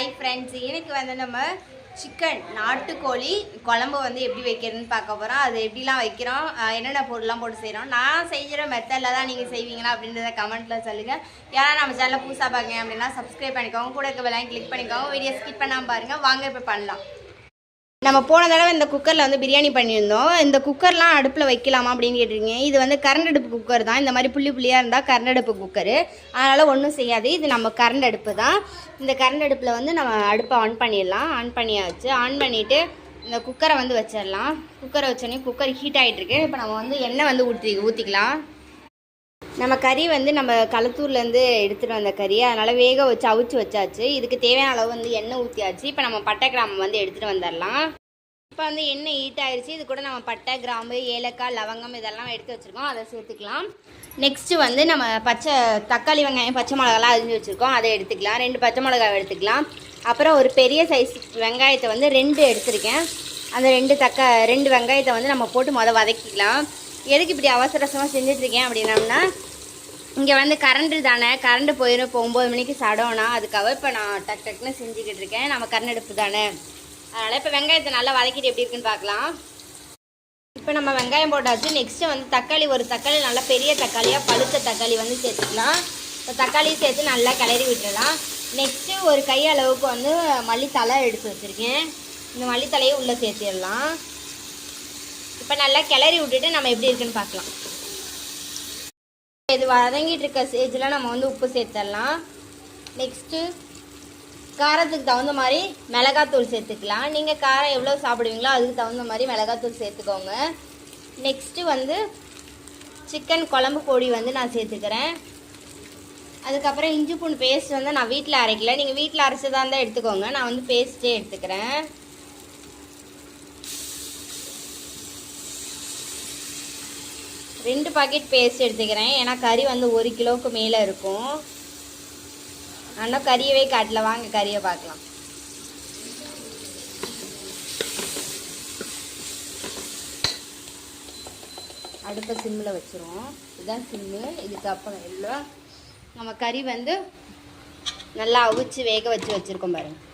Hi friends இன்றைக்கி வந்து நம்ம சிக்கன் நாட்டுக்கோழி குழம்பு வந்து எப்படி வைக்கிறதுன்னு பார்க்க போகிறோம் அது எப்படிலாம் வைக்கிறோம்? என்னென்ன பொருள்லாம் போட்டு செய்கிறோம் நான் செய்கிற மெத்தடில் தான் நீங்கள் செய்வீங்களா அப்படின்றத கமெண்ட்டில் சொல்லுங்கள் யாரா நம்ம சேனலில் புதுசாக பார்க்குங்க அப்படின்னா சப்ஸ்கிரைப் பண்ணிக்கோங்க. கூட இருக்க வேலையும் கிளிக் பண்ணிக்கோங்க. வீடியோ ஸ்கிப் பண்ணாமல் பாருங்கள் வாங்க இப்போ பண்ணலாம். நம்ம போன தடவை இந்த குக்கரில் வந்து பிரியாணி பண்ணியிருந்தோம். இந்த குக்கர்லாம் அடுப்பில் வைக்கலாமா அப்படின்னு கேட்டிருக்கீங்க. இது வந்து கரண்ட் அடுப்பு குக்கர் தான். இந்த மாதிரி புள்ளி புள்ளியாக இருந்தால் கரண்ட் அடுப்பு குக்கரு. அதனால் ஒன்றும் செய்யாது. இது நம்ம கரண்ட் அடுப்பு தான். இந்த கரண்ட் அடுப்பில் வந்து நம்ம அடுப்பை ஆன் பண்ணிடலாம். ஆன் பண்ணியாச்சு. ஆன் பண்ணிவிட்டு இந்த குக்கரை வந்து வச்சிடலாம். குக்கரை வச்சோடனே குக்கர் ஹீட் ஆகிட்டுருக்கு இப்போ நம்ம வந்து எண்ணெய் வந்து ஊற்றி ஊற்றிக்கலாம் நம்ம கறி வந்து நம்ம களத்தூர்லேருந்து எடுத்துகிட்டு வந்த கறி. அதனால் வேக வச்சு அவிச்சு வச்சாச்சு. இதுக்கு தேவையான அளவு வந்து எண்ணெய் ஊற்றியாச்சு இப்போ நம்ம பட்டை கிராம்பு வந்து எடுத்துகிட்டு வந்துடலாம். இப்போ வந்து எண்ணெய் ஹீட் ஆயிடுச்சு இது கூட நம்ம பட்டை கிராம்பு ஏலக்காய் லவங்கம் இதெல்லாம் எடுத்து வச்சுருக்கோம். அதை சேர்த்துக்கலாம். நெக்ஸ்ட்டு வந்து நம்ம பச்சை தக்காளி வெங்காயம் பச்சை மிளகாலாம் அரிஞ்சு வச்சுருக்கோம். அதை எடுத்துக்கலாம். ரெண்டு பச்சை மிளகாய் எடுத்துக்கலாம். அப்புறம் ஒரு பெரிய சைஸ் வெங்காயத்தை வந்து ரெண்டு எடுத்திருக்கேன். அந்த ரெண்டு தக்கா ரெண்டு வெங்காயத்தை வந்து நம்ம போட்டு மொதல் வதக்கிக்கலாம். எதுக்கு இப்படி அவசர அவசரமாக செஞ்சிட்ருக்கேன் அப்படின்னம்னா இங்கே வந்து கரண்ட்டு தானே? கரண்ட்டு போயிடும் இப்போ ஒம்பது மணிக்கு சடோனா அதுக்காக இப்போ நான் டக் டக்குன்னு செஞ்சுக்கிட்டு இருக்கேன். நம்ம கரண்ட் அடுப்பு தானே? அதனால் இப்போ வெங்காயத்தை நல்லா வதக்கிட்டு எப்படி இருக்குன்னு பார்க்கலாம். இப்போ நம்ம வெங்காயம் போட்டாச்சு. நெக்ஸ்ட்டு வந்து தக்காளி. ஒரு தக்காளி நல்லா பெரிய தக்காளியாக பழுத்த தக்காளி வந்து சேர்த்துக்கலாம். இப்போ தக்காளி சேர்த்து நல்லா கிளறி விட்டுடலாம். நெக்ஸ்ட்டு ஒரு கை அளவுக்கு வந்து மல்லித்தலை எடுத்து வச்சுருக்கேன். இந்த மல்லித்தலையை உள்ளே சேர்த்திடலாம். இப்போ நல்லா கிளறி விட்டுட்டு நம்ம எப்படி இருக்குன்னு பார்க்கலாம். இது வதங்கிட்டு இருக்க ஸ்டேஜில் நம்ம வந்து உப்பு சேர்த்துடலாம் நெக்ஸ்ட்டு காரத்துக்கு தகுந்த மாதிரி மிளகாத்தூள் சேர்த்துக்கலாம். நீங்கள் காரம் எவ்வளோ சாப்பிடுவீங்களோ அதுக்கு தகுந்த மாதிரி மிளகாத்தூள் சேர்த்துக்கோங்க. நெக்ஸ்ட்டு வந்து சிக்கன் குழம்பு பொடி வந்து நான் சேர்த்துக்கிறேன். அதுக்கப்புறம் இஞ்சி பூண்டு பேஸ்ட் வந்து நான் வீட்டில் அரைக்கல. நீங்கள் வீட்டில் அரைச்சதாக இருந்தால் எடுத்துக்கோங்க. நான் வந்து பேஸ்ட்டே எடுத்துக்கிறேன். ரெண்டு பாக்கெட் பேஸ்ட் எடுத்துக்கிறேன். ஏன்னா கறி வந்து ஒரு கிலோவுக்கு மேலே இருக்கும். ஆனால் கறியவே காட்டில். வாங்க கறியை பார்க்கலாம். அடுப்பை சிம்மில் வச்சுருவோம். இதுதான் சிம்மு இதுக்கப்புறம் எல்லாம் நம்ம கறி வந்து நல்லா அவிச்சு வேக வச்சு வச்சுருக்கோம் பாருங்கள்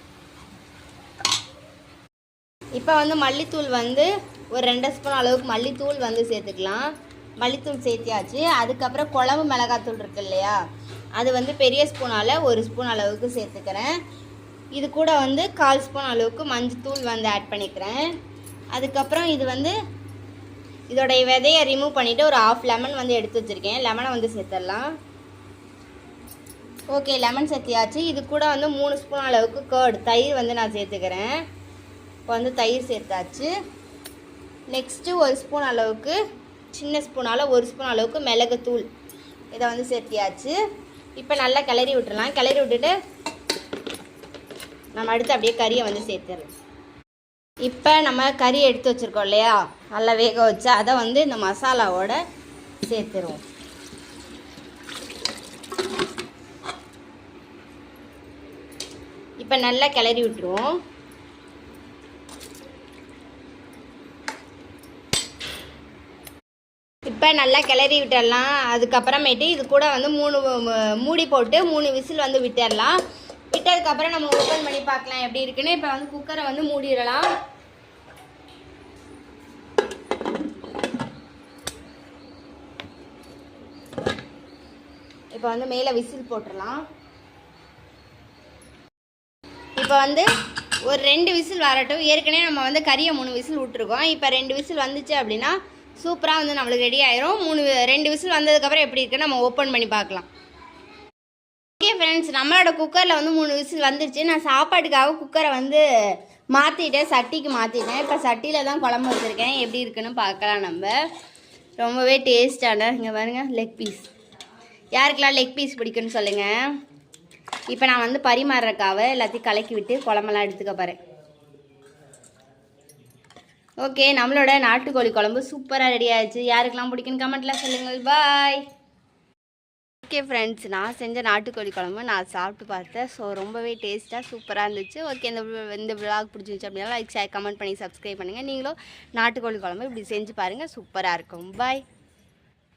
இப்போ வந்து மல்லித்தூள் வந்து ஒரு ரெண்டு ஸ்பூன் அளவுக்கு மல்லித்தூள் வந்து சேர்த்துக்கலாம். மல்லித்தூள் சேர்த்தியாச்சு. அதுக்கப்புறம் குழம்பு மிளகாத்தூள் இருக்கு இல்லையா? அது வந்து பெரிய ஸ்பூனால் ஒரு ஸ்பூன் அளவுக்கு சேர்த்துக்கிறேன். இது கூட வந்து கால் ஸ்பூன் அளவுக்கு மஞ்சத்தூள் வந்து ஆட் பண்ணிக்கிறேன். அதுக்கப்புறம் இது வந்து இதோடைய விதையை ரிமூவ் பண்ணிவிட்டு ஒரு ஆஃப் லெமன் வந்து எடுத்து வச்சுருக்கேன். லெமனை வந்து சேர்த்துடலாம் ஓகே லெமன் சேர்த்தியாச்சு. இது கூட வந்து மூணு ஸ்பூன் அளவுக்கு கேர்டு தயிர் வந்து நான் சேர்த்துக்கிறேன். இப்போ வந்து தயிர் சேர்த்தாச்சு. நெக்ஸ்ட்டு ஒரு ஸ்பூன் அளவுக்கு சின்ன ஸ்பூனால் ஒரு ஸ்பூன் அளவுக்கு மிளகுத்தூள். இதை வந்து சேர்த்தியாச்சு. இப்போ நல்லா கிளறி விட்டுடலாம் கிளறி விட்டுட்டு நம்ம அடுத்து அப்படியே கறியை வந்து சேர்த்துடலாம் இப்போ நம்ம கறி எடுத்து வச்சுருக்கோம் இல்லையா? நல்லா வேக வச்சு அதை வந்து இந்த மசாலாவோட சேர்த்துருவோம். இப்போ நல்லா கிளறி விட்டுருவோம். இப்போ நல்லா கிளறி விட்டுடலாம் அதுக்கப்புறமேட்டு இது கூட வந்து மூணு மூடி போட்டு மூணு விசில் வந்து விட்டுடலாம் விட்டதுக்கப்புறம் நம்ம ஓப்பன் பண்ணி பார்க்கலாம் எப்படி இருக்குன்னு. இப்போ வந்து குக்கரை வந்து மூடிடலாம். இப்போ வந்து மேலே விசில் போட்டுடலாம் இப்போ வந்து ஒரு ரெண்டு விசில் வரட்டும். ஏற்கனவே நம்ம வந்து கறியை மூணு விசில் விட்டுருக்கோம். இப்போ ரெண்டு விசில் வந்துச்சு அப்படின்னா சூப்பராக வந்து நம்மளுக்கு ரெடி ஆயிரும். மூணு ரெண்டு விசில் வந்ததுக்கப்புறம் எப்படி இருக்குன்னு நம்ம ஓப்பன் பண்ணி பார்க்கலாம். ஓகே ஃப்ரெண்ட்ஸ் நம்மளோட குக்கரில் வந்து மூணு விசில் வந்துருச்சு. நான் சாப்பாட்டுக்காக குக்கரை வந்து மாற்றிட்டேன் சட்டிக்கு மாற்றிட்டேன் இப்போ சட்டியில் தான் குழம்பு வச்சுருக்கேன். எப்படி இருக்குன்னு பார்க்கலாம் நம்ம. ரொம்பவே டேஸ்டான இங்கே பாருங்க லெக் பீஸ் யாருக்கெல்லாம் லெக் பீஸ் பிடிக்குன்னு சொல்லுங்கள் இப்போ நான் வந்து பரிமாறுறக்காக எல்லாத்தையும் கலக்கி விட்டு குழம்பெல்லாம் எடுத்துக்க போகிறேன் ஓகே நம்மளோட நாட்டுக்கோழி குழம்பு சூப்பராக ரெடி ஆயிடுச்சு. யாருக்கெல்லாம் பிடிக்குன்னு கமெண்ட்டில் சொல்லுங்கள். பாய் ஓகே ஃப்ரெண்ட்ஸ் நான் செஞ்ச நாட்டுக்கோழி குழம்பு நான் சாப்பிட்டு பார்த்தேன். ஸோ ரொம்பவே டேஸ்ட்டாக சூப்பராக இருந்துச்சு. ஓகே இந்த இந்த விளாக் பிடிச்சிருந்துச்சு அப்படின்னா லைக் ஷேர் கமெண்ட் பண்ணி சப்ஸ்கிரைப் பண்ணுங்கள் நீங்களும் நாட்டுக்கோழி குழம்பு இப்படி செஞ்சு பாருங்கள் சூப்பராக இருக்கும். பாய்